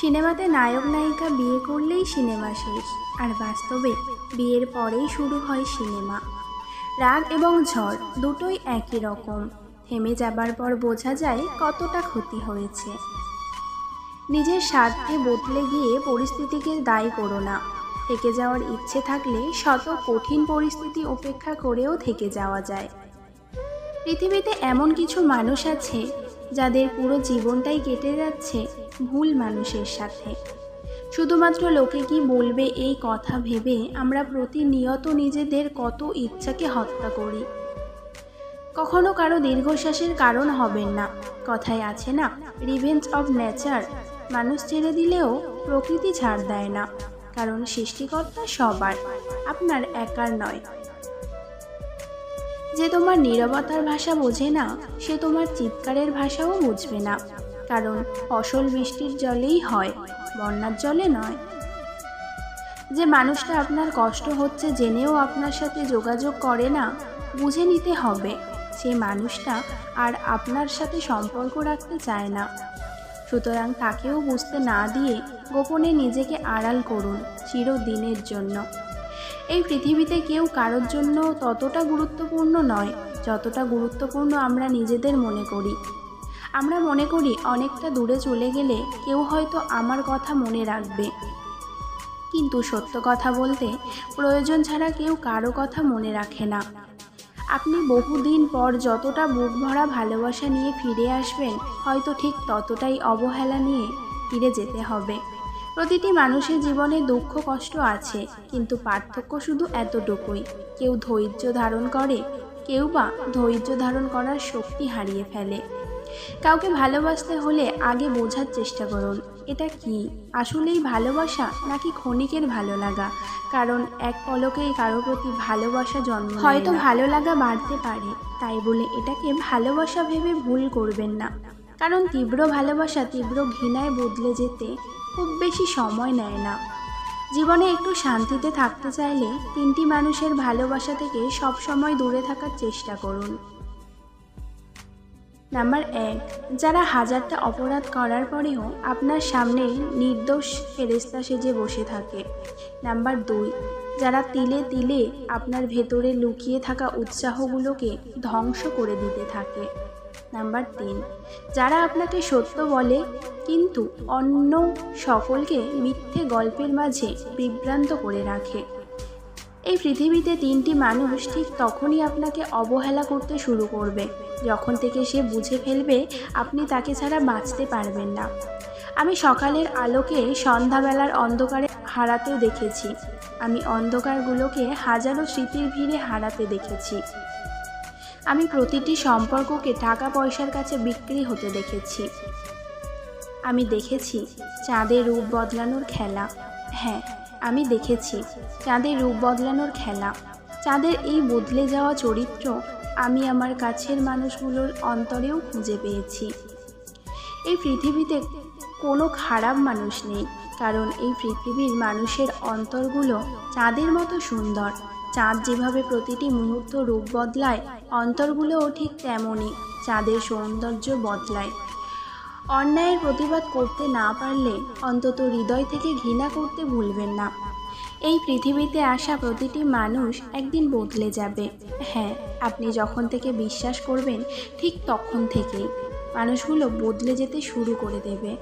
সিনেমাতে নায়ক নায়িকা বিয়ে করলেই সিনেমা শেষ, আর বাস্তবে বিয়ের পরেই শুরু হয় সিনেমা। রাগ এবং ঝড় দুটোই একই রকম, থেমে যাবার পর বোঝা যায় কতটা ক্ষতি হয়েছে। নিজের স্বার্থে বদলে গিয়ে পরিস্থিতিকে দায়ী করো না। থেকে যাওয়ার ইচ্ছে থাকলে শত কঠিন পরিস্থিতি উপেক্ষা করেও থেকে যাওয়া যায়। পৃথিবীতে এমন কিছু মানুষ আছে যাদের পুরো জীবনটাই কেটে যাচ্ছে ভুল মানুষের সাথে। শুধুমাত্র লোকে কি বলবে এই কথা ভেবে আমরা প্রতিনিয়ত নিজেদের কত ইচ্ছাকে হত্যা করি। কখনো কারও দীর্ঘশ্বাসের কারণ হবেন না, কথায় আছে না রিভেঞ্জ অব নেচার মানুষ ছেড়ে দিলেও প্রকৃতি ছাড় দেয় না, কারণ সৃষ্টিকর্তা সবার, আপনার একার নয়। যে তোমার নীরবতার ভাষা বোঝে না, সে তোমার চিৎকারের ভাষাও বুঝবে না। কারণ ফসল বৃষ্টির জলেই হয়, বন্যার জলে নয়। যে মানুষটা আপনার কষ্ট হচ্ছে জেনেও আপনার সাথে যোগাযোগ করে না, বুঝে নিতে হবে, সে মানুষটা আর আপনার সাথে সম্পর্ক রাখতে চায় না। সুতরাং তাকেও বুঝতে না দিয়ে গোপনে নিজেকে আড়াল করুন, চিরদিনের জন্য। এই পৃথিবীতে কেউ কারোর জন্য ততটা গুরুত্বপূর্ণ নয়, যতটা গুরুত্বপূর্ণ আমরা নিজেদের মনে করি। আমরা মনে করি অনেকটা দূরে চলে গেলে কেউ হয়তো আমার কথা মনে রাখবে। কিন্তু সত্য কথা বলতে প্রয়োজন ছাড়া কেউ কারও কথা মনে রাখে না। আপনি বহুদিন পর যতটা বুক ভরা ভালোবাসা নিয়ে ফিরে আসবেন, হয়তো ঠিক ততটাই অবহেলা নিয়ে ফিরে যেতে হবে। প্রতিটি মানুষের জীবনে দুঃখ, কষ্ট আছে, কিন্তু পার্থক্য শুধু এতটুকুই। কেউ ধৈর্য ধারণ করে, কেউ বা ধৈর্য ধারণ করার শক্তি হারিয়ে ফেলে। কাউকে ভালোবাসতে হলে আগে বোঝার চেষ্টা করুন, এটা কি? আসলেই ভালোবাসা নাকি ক্ষণিকের ভালো লাগা কারণ এক পলকেই কারও প্রতি ভালোবাসা জন্ম হয়তো ভালো লাগা বাড়তে পারে, তাই বলে এটাকে ভালোবাসা ভেবে ভুল করবেন না। কারণ তীব্র ভালোবাসা তীব্র ঘৃণায় বদলে যেতে খুব বেশি সময় নেয় না। জীবনে একটু শান্তিতে থাকতে চাইলে তিনটি মানুষের ভালোবাসা থেকে সব সময় দূরে থাকার চেষ্টা করুন। নাম্বার এক, যারা হাজারটা অপরাধ করার পরেও আপনার সামনে নির্দোষ ফেরেস্তা সেজে বসে থাকে। নাম্বার দুই, যারা তিলে তিলে আপনার ভেতরে লুকিয়ে থাকা উৎসাহগুলোকে ধ্বংস করে দিতে থাকে। নাম্বার তিন, যারা আপনাকে সত্য বলে কিন্তু অন্য সকলকে মিথ্যে গল্পের মাঝে বিভ্রান্ত করে রাখে। এই পৃথিবীতে তিনটি মানুষ ঠিক তখনই আপনাকে অবহেলা করতে শুরু করবে, যখন থেকে সে বুঝে ফেলবে আপনি তাকে ছাড়া বাঁচতে পারবেন না। আমি সকালের আলোকে সন্ধ্যাবেলার অন্ধকারে হারাতে দেখেছি। আমি অন্ধকারগুলোকে হাজারো স্মৃতির ভিড়ে হারাতে দেখেছি। আমি প্রতিটি সম্পর্ককে টাকা পয়সার কাছে বিক্রি হতে দেখেছি। আমি দেখেছি চাঁদের রূপ বদলানোর খেলা। হ্যাঁ আমি দেখেছি চাঁদের রূপ বদলানোর খেলা। চাঁদের এই বদলে যাওয়া চরিত্র আমি আমার কাছের মানুষগুলোর অন্তরেও খুঁজে পেয়েছি। এই পৃথিবীতে কোনো খারাপ মানুষ নেই, কারণ এই পৃথিবীর মানুষের অন্তরগুলো চাঁদের মতো সুন্দর। চাঁদ যেভাবে প্রতিটি মুহূর্ত রূপ বদলায়, অন্তরগুলোও ঠিক তেমনই চাঁদের সৌন্দর্য বদলায়। অন্যায়ের প্রতিবাদ করতে না পারলে অন্তত হৃদয় থেকে ঘৃণা করতে ভুলবেন না। এই পৃথিবীতে আসা প্রতিটি মানুষ একদিন বদলে যাবে। হ্যাঁ আপনি যখন থেকে বিশ্বাস করবেন, ঠিক তখন থেকেই মানুষগুলো বদলে যেতে শুরু করে দেবে।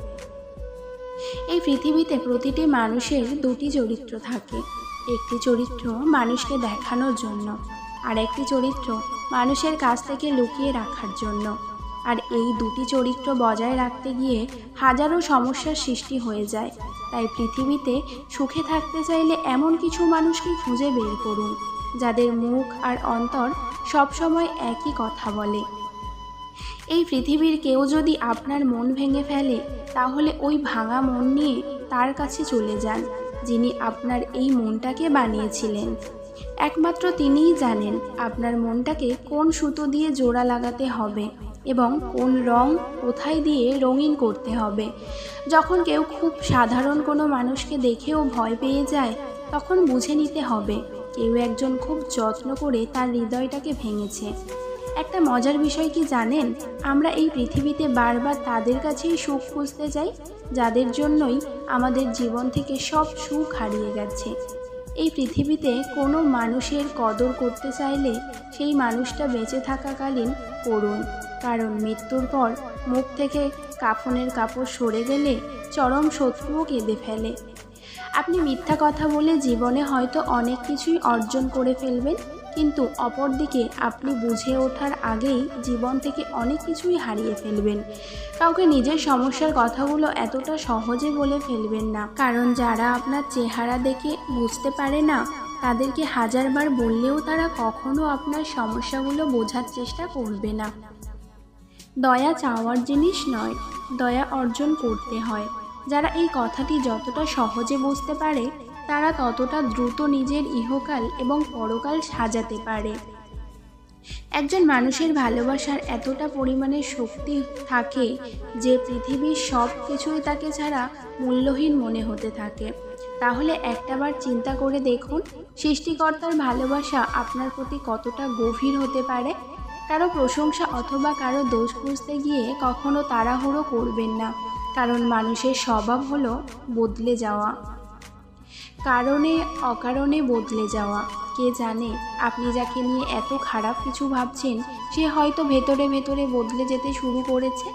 এই পৃথিবীতে প্রতিটি মানুষের দুটি চরিত্র থাকে। একটি চরিত্র মানুষকে দেখানোর জন্য আর একটি চরিত্র মানুষের কাছ থেকে লুকিয়ে রাখার জন্য। আর এই দুটি চরিত্র বজায় রাখতে গিয়ে হাজারো সমস্যার সৃষ্টি হয়ে যায়। তাই পৃথিবীতে সুখে থাকতে চাইলে এমন কিছু মানুষকে খুঁজে বের করুন, যাদের মুখ আর অন্তর সবসময় একই কথা বলে। এই পৃথিবীর কেউ যদি আপনার মন ভেঙে ফেলে, তাহলে ওই ভাঙা মন নিয়ে তার কাছে চলে যান, যিনি আপনার এই মনটাকে বানিয়েছিলেন। একমাত্র তিনিই জানেন আপনার মনটাকে কোন সুতো দিয়ে জোড়া লাগাতে হবে। এবং কোন রং কোথায় দিয়ে রঙিন করতে হবে। যখন কেউ খুব সাধারণ কোনো মানুষকে দেখেও ভয় পেয়ে যায়, তখন বুঝে নিতে হবে, কেউ একজন খুব যত্ন করে তার হৃদয়টাকে ভেঙেছে। একটা মজার বিষয় কি জানেন? আমরা এই পৃথিবীতে বারবার তাদের কাছেই সুখ খুঁজতে যাই, যাদের জন্যই আমাদের জীবন থেকে সব সুখ হারিয়ে গেছে। এই পৃথিবীতে কোনো মানুষের কদর করতে চাইলে সেই মানুষটা বেঁচে থাকাকালীন করুন, কারণ মৃত্যুর পর মুখ থেকে কাফনের কাপড় সরে গেলে চরম শত্রুও কেঁদে ফেলে। আপনি মিথ্যা কথা বলে জীবনে হয়তো অনেক কিছুই অর্জন করে ফেলবেন, কিন্তু অপরদিকে আপনি বুঝে ওঠার আগেই জীবন থেকে অনেক কিছুই হারিয়ে ফেলবেন। কাউকে নিজের সমস্যার কথাগুলো এতটা সহজে বলে ফেলবেন না, কারণ যারা আপনার চেহারা দেখে বুঝতে পারে না তাদেরকে হাজারবার বললেও তারা কখনো আপনার সমস্যাগুলো বোঝার চেষ্টা করবে না। দয়া চাওয়ার জিনিস নয়, দয়া অর্জন করতে হয়। যারা এই কথাটি যতটা সহজে বুঝতে পারে, তারা ততটা দ্রুত নিজের ইহকাল এবং পরকাল সাজাতে পারে। একজন মানুষের ভালোবাসার এতটা পরিমাণে শক্তি থাকে যে পৃথিবীর সব কিছুই তাকে ছাড়া মূল্যহীন মনে হতে থাকে। তাহলে একটাবার চিন্তা করে দেখুন, সৃষ্টিকর্তার ভালোবাসা আপনার প্রতি কতটা গভীর হতে পারে। কারও প্রশংসা অথবা কারও দোষ খুঁজতে গিয়ে কখনো তাড়াহুড়ো করবেন না, কারণ মানুষের স্বভাব হলো বদলে যাওয়া। কারণে অকারণে বদলে যাওয়া। কে জানে, আপনি যাকে নিয়ে এত খারাপ কিছু ভাবছেন, সে হয়তো ভেতরে ভেতরে বদলে যেতে শুরু করেছে।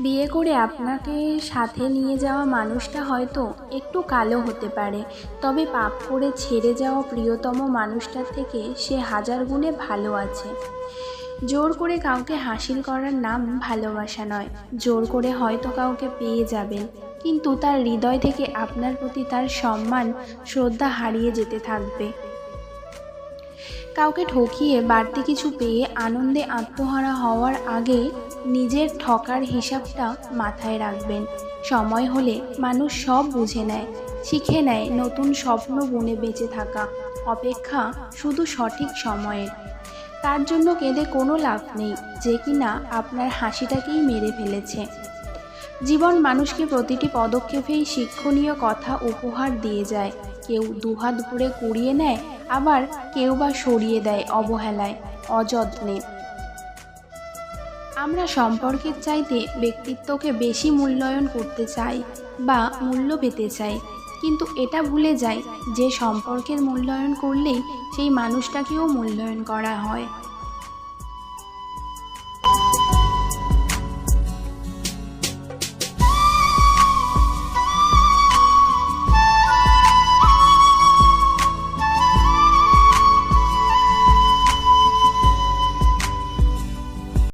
বিয়ে করে আপনাকে সাথে নিয়ে যাওয়া মানুষটা হয়তো একটু কালো হতে পারে। তবে পাপ করে ছেড়ে যাওয়া প্রিয়তম মানুষটার থেকে সে হাজার গুণে ভালো আছে। জোর করে কাউকে হাসিল করার নাম ভালোবাসা নয়। জোর করে হয়তো কাউকে পেয়ে যাবেন। কিন্তু তার হৃদয় থেকে আপনার প্রতি তার সম্মান, শ্রদ্ধা হারিয়ে যেতে থাকবে। কাউকে ঠকিয়ে বাড়তি কিছু পেয়ে আনন্দে আত্মহারা হওয়ার আগে নিজের ঠকার হিসাবটা মাথায় রাখবেন। সময় হলে মানুষ সব বুঝে নেয়, শিখে নেয় নতুন স্বপ্ন বুনে বেঁচে থাকা। অপেক্ষা শুধু সঠিক সময়ের। তার জন্য কেঁদে কোনো লাভ নেই, যে কিনা আপনার হাসিটাকেই মেরে ফেলেছে। জীবন মানুষকে প্রতিটি পদক্ষেপেই শিক্ষণীয় কথা উপহার দিয়ে যায়। কেউ দুহাত ভরে কুড়িয়ে নেয় আবার কেউ বা সরিয়ে দেয় অবহেলায়, অযত্নে। আমরা সম্পর্কের চাইতে ব্যক্তিত্বকে বেশি মূল্যায়ন করতে চাই বা মূল্য পেতে চাই, কিন্তু এটা ভুলে যায় যে সম্পর্কের মূল্যায়ন করলেই সেই মানুষটাকেও মূল্যায়ন করা হয়।